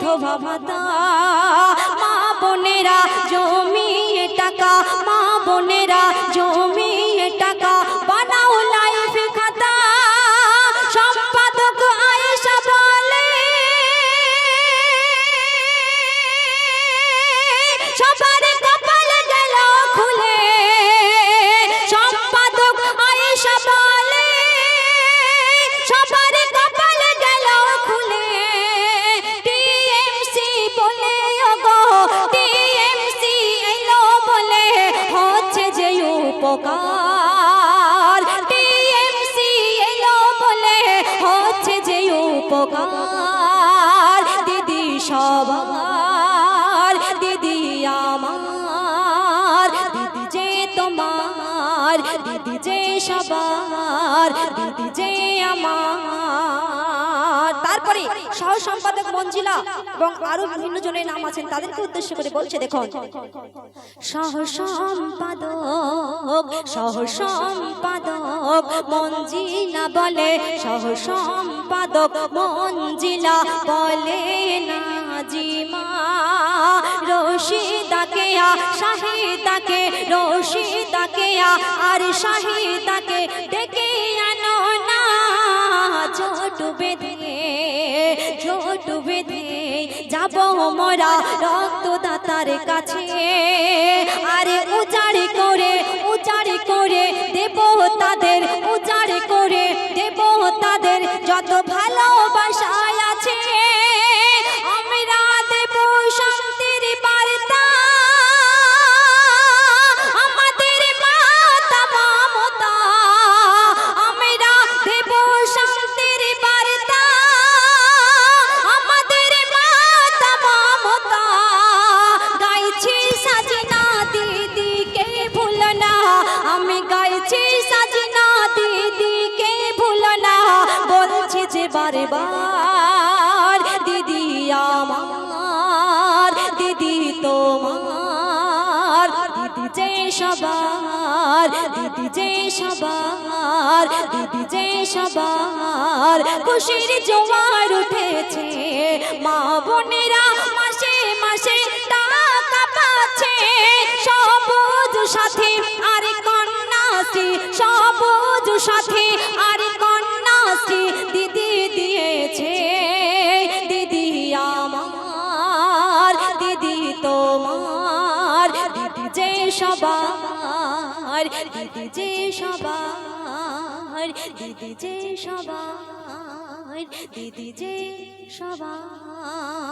বিধবা ভাতা। মা বোনেরা জমিয়ে টাকা মা উপকার দিদি সবার দিদি আমার দিদি যে তোমার দিদি যে সবার দিদি যে আমার। তারপরে সহ সম্পাদক মঞ্জিলা এবং আরও বিভিন্ন জনের নাম আছেন, তাদেরকে উদ্দেশ্য করে বলছে, দেখুন। সহ সম্পাদক সহ সম্পাদক মঞ্জিলা বলে সহ সম্পাদক মঞ্জিলা বলে, নাজিমা রশিদাকে আ শাহিদাকে রশিদাকে আ আর শাহিদাকে ডেকে যাব মরা রক্তদাতার কাছে। আরে উজাড় করে উজাড় করে দেব তাদের যে দিদি আমার, দিদি তোমার, দিদি যে সবার, দিদি যে সবার, দিদি যে সবার, খুশির জোয়ার উঠেছে, মা বোনেরা মাসে মাসে টাকা পাচ্ছে, সবুজ সাথী আর কন্যাশ্রী সবুজ সাথী যে সবার দিদি যে সবার দিদি যে সবার দিদি যে সবার।